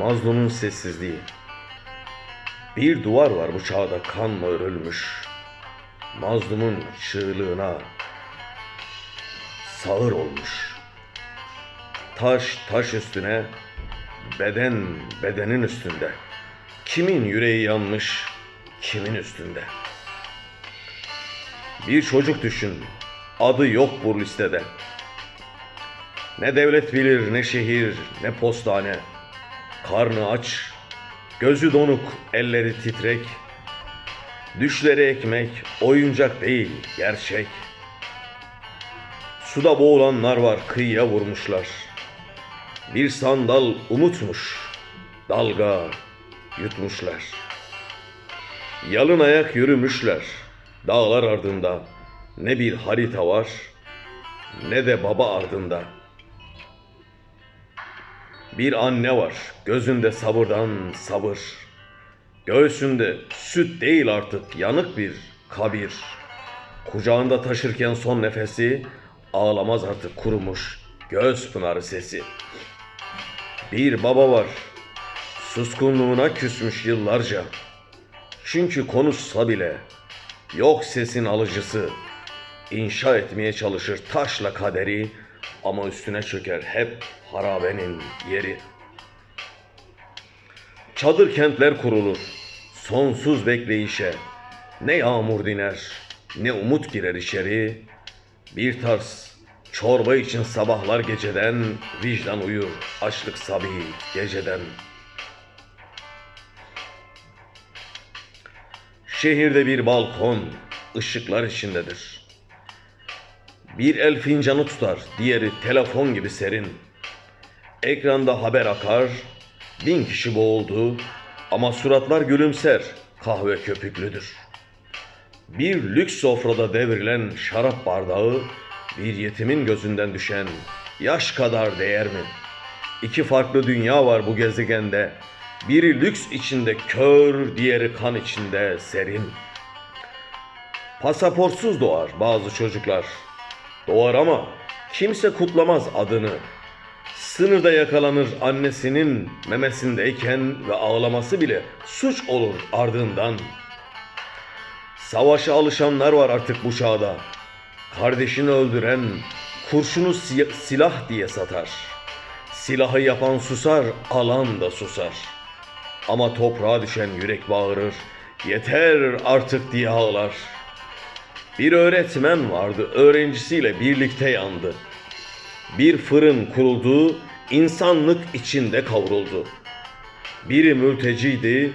mazlumun sessizliği. Bir duvar var bu çağda kanla örülmüş. Mazlumun çığlığına sağır olmuş. Taş taş üstüne, beden bedenin üstünde. Kimin yüreği yanmış, kimin üstünde. Bir çocuk düşün, adı yok bu listede. Ne devlet bilir, ne şehir, ne postane. Karnı aç, gözü donuk, elleri titrek. Düşleri ekmek, oyuncak değil, gerçek. Suda boğulanlar var, kıyıya vurmuşlar. Bir sandal umutmuş, dalga yutmuşlar. Yalın ayak yürümüşler, dağlar ardında. Ne bir harita var, ne de baba ardında. Bir anne var, gözünde sabırdan sabır. Göğsünde süt değil artık yanık bir kabir. Kucağında taşırken son nefesi ağlamaz artık kurumuş göz pınarı sesi. Bir baba var, suskunluğuna küsmüş yıllarca. Çünkü konuşsa bile yok sesin alıcısı. İnşa etmeye çalışır taşla kaderi ama üstüne çöker hep harabenin yeri. Çadır kentler kurulur, sonsuz bekleyişe. Ne yağmur diner, ne umut girer içeri. Bir tarz çorba için sabahlar geceden, vicdan uyur, açlık sabi geceden. Şehirde bir balkon, ışıklar içindedir. Bir el fincanı tutar, diğeri telefon gibi serin. Ekranda haber akar, bin kişi boğuldu ama suratlar gülümser, kahve köpüklüdür. Bir lüks sofrada devrilen şarap bardağı, bir yetimin gözünden düşen yaş kadar değer mi? İki farklı dünya var bu gezegende. Biri lüks içinde kör, diğeri kan içinde serin. Pasaportsuz doğar bazı çocuklar. Doğar ama kimse kutlamaz adını. Sınırda yakalanır annesinin memesindeyken ve ağlaması bile suç olur ardından. Savaşa alışanlar var artık bu çağda. Kardeşini öldüren kurşunu si- silah diye satar. Silahı yapan susar, alan da susar. Ama toprağa düşen yürek bağırır. Yeter artık diye ağlar. Bir öğretmen vardı, öğrencisiyle birlikte yandı. Bir fırın kuruldu, insanlık içinde kavruldu. Biri mülteciydi,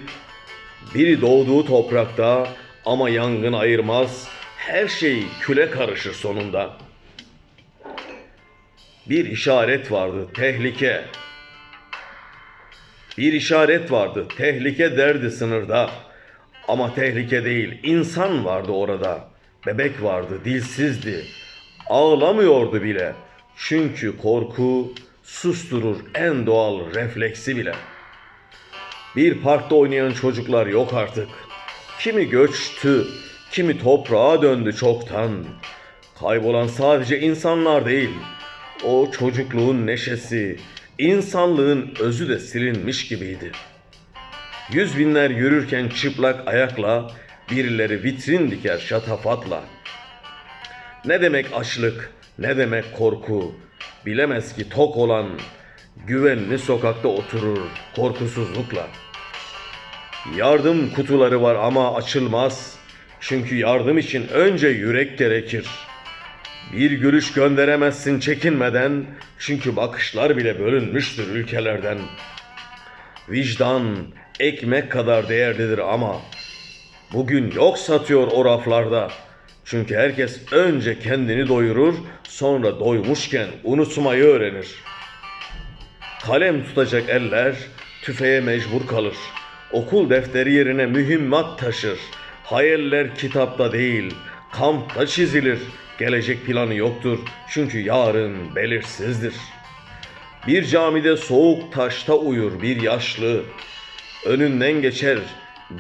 biri doğduğu toprakta ama yangın ayırmaz, her şey küle karışır sonunda. Bir işaret vardı, tehlike. Bir işaret vardı, tehlike derdi sınırda. Ama tehlike değil, insan vardı orada. Bebek vardı, dilsizdi. Ağlamıyordu bile. Çünkü korku susturur en doğal refleksi bile. Bir parkta oynayan çocuklar yok artık. Kimi göçtü, kimi toprağa döndü çoktan. Kaybolan sadece insanlar değil. O çocukluğun neşesi, insanlığın özü de silinmiş gibiydi. Yüz binler yürürken çıplak ayakla, birileri vitrin diker şatafatla. Ne demek açlık, ne demek korku, bilemez ki tok olan, güvenli sokakta oturur korkusuzlukla. Yardım kutuları var ama açılmaz. Çünkü yardım için önce yürek gerekir. Bir gülüş gönderemezsin çekinmeden. Çünkü bakışlar bile bölünmüştür ülkelerden. Vicdan ekmek kadar değerlidir ama bugün yok satıyor o raflarda. Çünkü herkes önce kendini doyurur, sonra doymuşken unutmayı öğrenir. Kalem tutacak eller tüfeğe mecbur kalır. Okul defteri yerine mühimmat taşır. Hayaller kitapta değil, kampta çizilir. Gelecek planı yoktur çünkü yarın belirsizdir. Bir camide soğuk taşta uyur bir yaşlı. Önünden geçer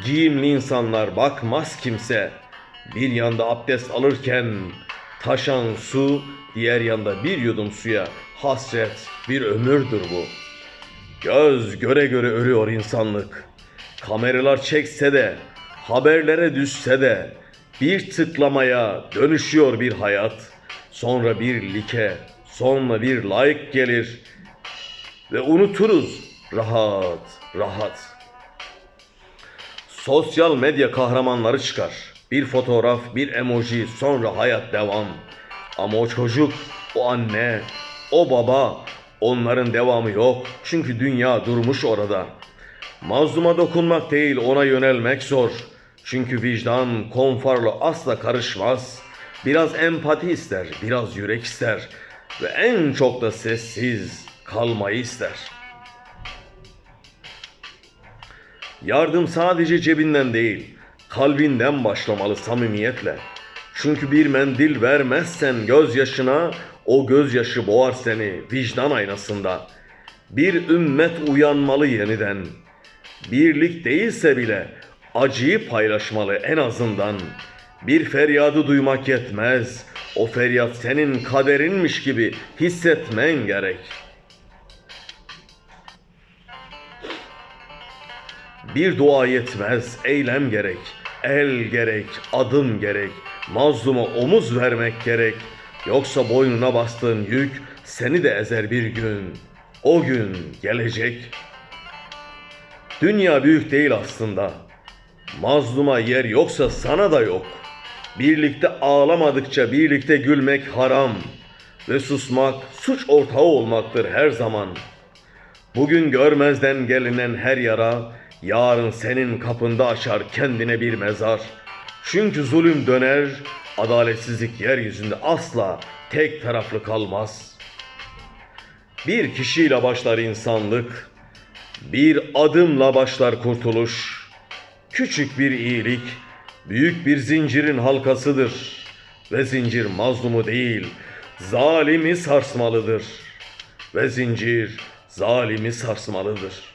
giyimli insanlar bakmaz kimse. Bir yanda abdest alırken taşan su, diğer yanda bir yudum suya hasret bir ömürdür bu. Göz göre göre ölüyor insanlık. Kameralar çekse de, haberlere düşse de bir tıklamaya dönüşüyor bir hayat. Sonra bir like, sonra bir like gelir ve unuturuz rahat rahat. Sosyal medya kahramanları çıkar. Bir fotoğraf, bir emoji, sonra hayat devam. Ama o çocuk, o anne, o baba, onların devamı yok. Çünkü dünya durmuş orada. Mazluma dokunmak değil, ona yönelmek zor. Çünkü vicdan konforla asla karışmaz. Biraz empati ister, biraz yürek ister ve en çok da sessiz kalmayı ister. Yardım sadece cebinden değil, kalbinden başlamalı samimiyetle. Çünkü bir mendil vermezsen gözyaşına, o gözyaşı boğar seni vicdan aynasında. Bir ümmet uyanmalı yeniden. Birlik değilse bile acıyı paylaşmalı en azından. Bir feryadı duymak yetmez. O feryat senin kaderinmiş gibi hissetmen gerek. Bir dua yetmez, eylem gerek. El gerek, adım gerek. Mazluma omuz vermek gerek. Yoksa boynuna bastığın yük seni de ezer bir gün. O gün gelecek. Dünya büyük değil aslında. Mazluma yer yoksa sana da yok. Birlikte ağlamadıkça birlikte gülmek haram ve susmak suç ortağı olmaktır her zaman. Bugün görmezden gelinen her yara yarın senin kapında açar kendine bir mezar. Çünkü zulüm döner, adaletsizlik yeryüzünde asla tek taraflı kalmaz. Bir kişiyle başlar insanlık, bir adımla başlar kurtuluş. Küçük bir iyilik, büyük bir zincirin halkasıdır. Ve zincir mazlumu değil, zalimi sarsmalıdır. Ve zincir zalimi sarsmalıdır.''